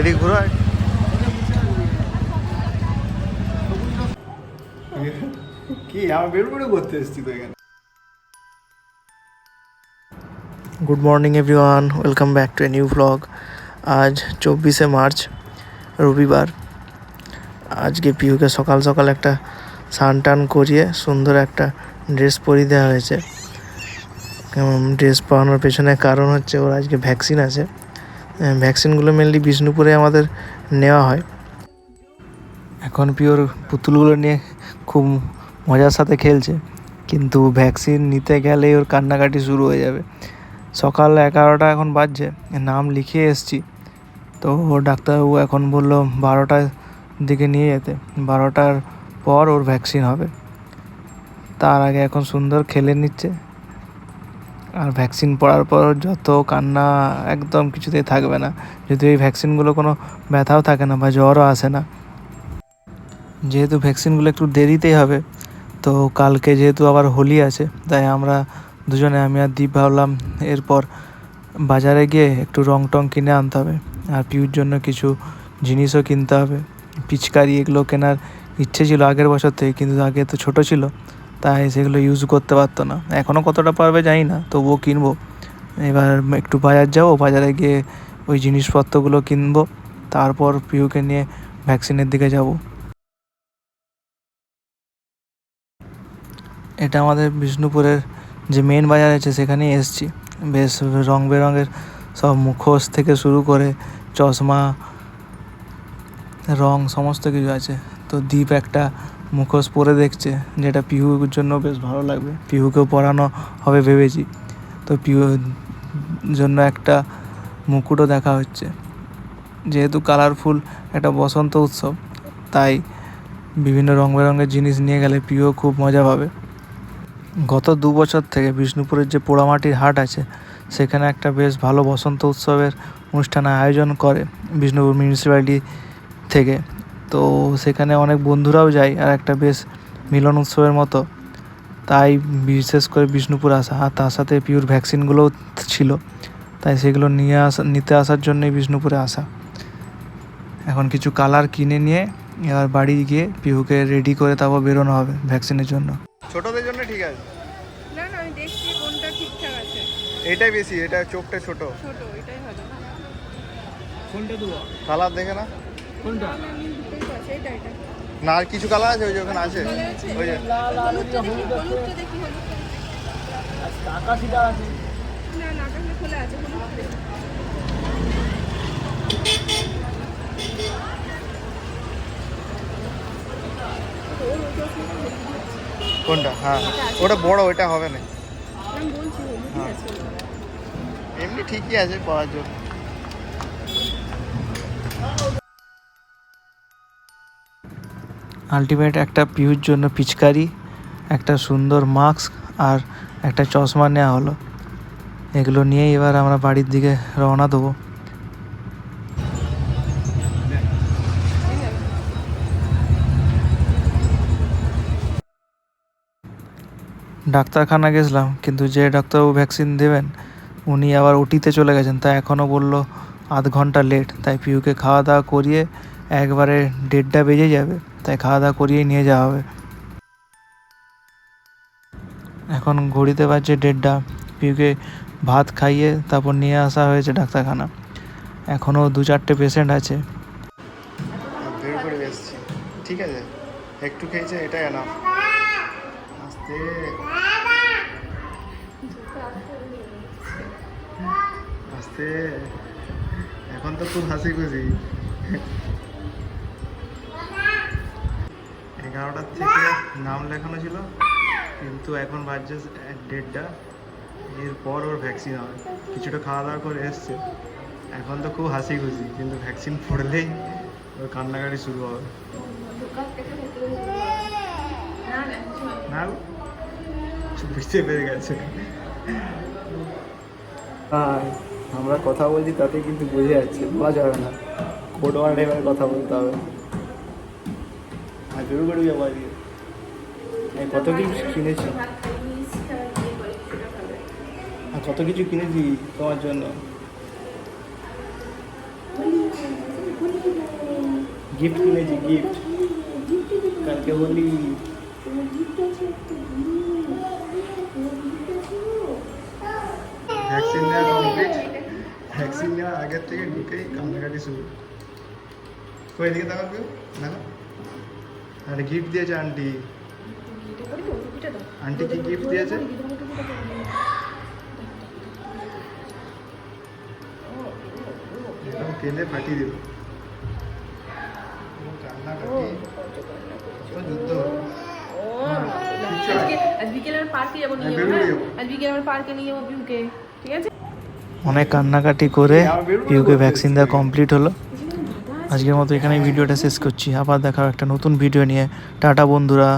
এদিকে ঘুরো কি আমি বের করতে এসেছি তো এখানে। Good morning everyone welcome back to a new blog আজ চব্বিশে মার্চ রবিবার। আজকে পিউকে সকাল সকাল একটা স্নান টান করিয়ে সুন্দর একটা ড্রেস পরিয়ে দেওয়া হয়েছে। ড্রেস পরানোর পেছনে কারণ হচ্ছে ওর আজকে ভ্যাকসিন আছে। ভ্যাকসিনগুলো মেনলি বিষ্ণুপুরে আমাদের নেওয়া হয়। এখন পিওর পুতুলগুলো নিয়ে খুব মজার সাথে খেলছে। কিন্তু ভ্যাকসিন নিতে গেলেই ওর কান্নাকাটি শুরু হয়ে যাবে। সকাল এগারোটা এখন বাজছে নাম লিখিয়ে এসছি। তো ডাক্তারবাবু এখন বলল বারোটার দিকে নিয়ে যেতে। বারোটার পর ওর ভ্যাকসিন হবে। তার আগে এখন সুন্দর খেলে নিচ্ছে। আর ভ্যাকসিন পড়ার পর যত কান্না একদম কিছুতেই থাকবে না। যদি এই ভ্যাকসিনগুলো কোনো ব্যথাও থাকে না বা জ্বরও আসে না, যেহেতু ভ্যাকসিনগুলো একটু দেরিতেই হবে, তো কালকে যেহেতু আবার হোলি আছে, তাই আমরা দুজনে, আমি আর দীপ ভাবলাম এরপর বাজারে গিয়ে একটু রং টং কিনে আনতে হবে আর পিউর জন্য কিছু জিনিসও কিনতে হবে। পিচকারি এগুলো কেনার ইচ্ছে ছিল আগের বছর থেকে, কিন্তু আগে তো ছোটো ছিল। তাই সেগুলো ইউজ করতে পারতো না। এখনও কতটা পারবে জানি না, তবুও কিনবো। এবার একটু বাজার যাব, বাজারে গিয়ে ওই জিনিসপত্রগুলো কিনবো, তারপর পিউকে নিয়ে ভ্যাকসিনের দিকে যাব। এটা আমাদের বিষ্ণুপুরের যে মেন বাজার আছে, সেখানেই এসছি। বেশ রং বেরঙের সব মুখোশ থেকে শুরু করে চশমা, রং, সমস্ত কিছু আছে। তো দীপ একটা মুখোশ পরে দেখছে, যেটা পিহুর জন্য বেশ ভালো লাগবে। পিহুকেও পরানো হবে ভেবেছি। তো পিহুর জন্য একটা মুকুটও দেখা হচ্ছে। যেহেতু কালারফুল একটা বসন্ত উৎসব, তাই বিভিন্ন রং বেরঙের জিনিস নিয়ে গেলে পিও খুব মজা পাবে। গত দু বছর থেকে বিষ্ণুপুরের যে পোড়ামাটির হাট আছে, সেখানে একটা বেশ ভালো বসন্ত উৎসবের অনুষ্ঠান আয়োজন করে বিষ্ণুপুর মিউনিসিপ্যালিটি থেকে। তো সেখানে অনেক বন্ধুরাও যায় আর একটা বেশ মিলন উৎসবের মতো। তাই বিশেষ করে বিষ্ণুপুর আসা আর তার সাথে পিওর ভ্যাকসিনগুলোও ছিল। তাই সেগুলো নিয়ে আসা নিতে আসার জন্যই বিষ্ণুপুরে আসা। এখন কিছু কালার কিনে নিয়ে এবার বাড়ি গিয়ে পিহুকে রেডি করে তারপর বেরোনো হবে ভ্যাকসিনের জন্য। ছোটদের জন্য ঠিক আছে। না না আমি দেখছি কোনটা ঠিকঠাক আছে। এটাই বেশি এটা চোখটা ছোট। ছোট এটাই ভালো কোনটা দেবো? কালার দেখে না। কোনটা? না, আর কিছু কালার আছে? ওই যে ওখানে আছে। ওই যে। কোনটা? হ্যাঁ। ওটা বড় ওটা হবে না। হ্যাঁ। এমনি ঠিকই আছে পড়ার জন্য আলটিমেট একটা পিউর জন্য পিচকারি, একটা সুন্দর মাস্ক আর একটা চশমা নেওয়া হলো। এগুলো নিয়েই এবার আমরা বাড়ির দিকে রওনা দেবো। ডাক্তারখানা গেছিলাম, কিন্তু যে ডাক্তারবাবু ভ্যাকসিন দেবেন, উনি আবার ওটিতে চলে গেছেন তাই এখনও বলল আধ ঘণ্টা লেট তাই পিউকে খাওয়া দাওয়া করিয়ে একবারে দেড়টা বেজে যাবে, তাই খাওয়া দাওয়া করিয়ে নিয়ে যাওয়া হবে। এখন ঘড়িতে বাজছে দেড়টা, পিউকে ভাত খাইয়ে তারপর নিয়ে আসা হয়েছে ডাক্তারখানা। এখনও দু চারটে পেশেন্ট আছে। ঠিক আছে, একটু খেয়েছে, এটাই আস্তে। আস্তে। এখন তো খুব হাসি খুশি এগারোটার থেকে নাম লেখানো ছিল, কিন্তু এখন বাজছে এক- দেড়টা। এরপর ওর ভ্যাকসিন হবে। কিছুটা খাওয়া দাওয়া করে এসছে। এখন তো খুব হাসি খুশি কিন্তু ভ্যাকসিন পড়লেই ওর কান্নাকাটি শুরু হবে। না? বুঝতে পেরে গেছে। আমরা কথা বলছি তাতে কিন্তু বুঝে যাচ্ছে বলা যাবে না। কোড ওয়ার্ডে এবার কথা বলতে হবে। আর জোর করে যাব আজকে এই কত কিছু কিনেছি। আর কত কিছু কিনেছি তোমার জন্য। গিফট কিনেছি গিফট কালকে বলি ভ্যাকসিন নেওয়া কমপ্লিট ভ্যাকসিন নেওয়ার আগের থেকে ঢুকেই কান্নাকাটি শুরু। কই দিকে তাকাও কেউ আরে গিফট দিয়েছে আন্টি আন্টি কি গিফট দিয়েছে? একদম কেঁদে ফাটিয়ে দিল। যুদ্ধ। অনেক কান্নাকাটি করে পিউকে ভ্যাকসিন দেওয়া কমপ্লিট হলো। আজকের মতো এখানে ভিডিওটা শেষ করছি। আবার দেখার একটা নতুন ভিডিও নিয়ে। টাটা বন্ধুরা।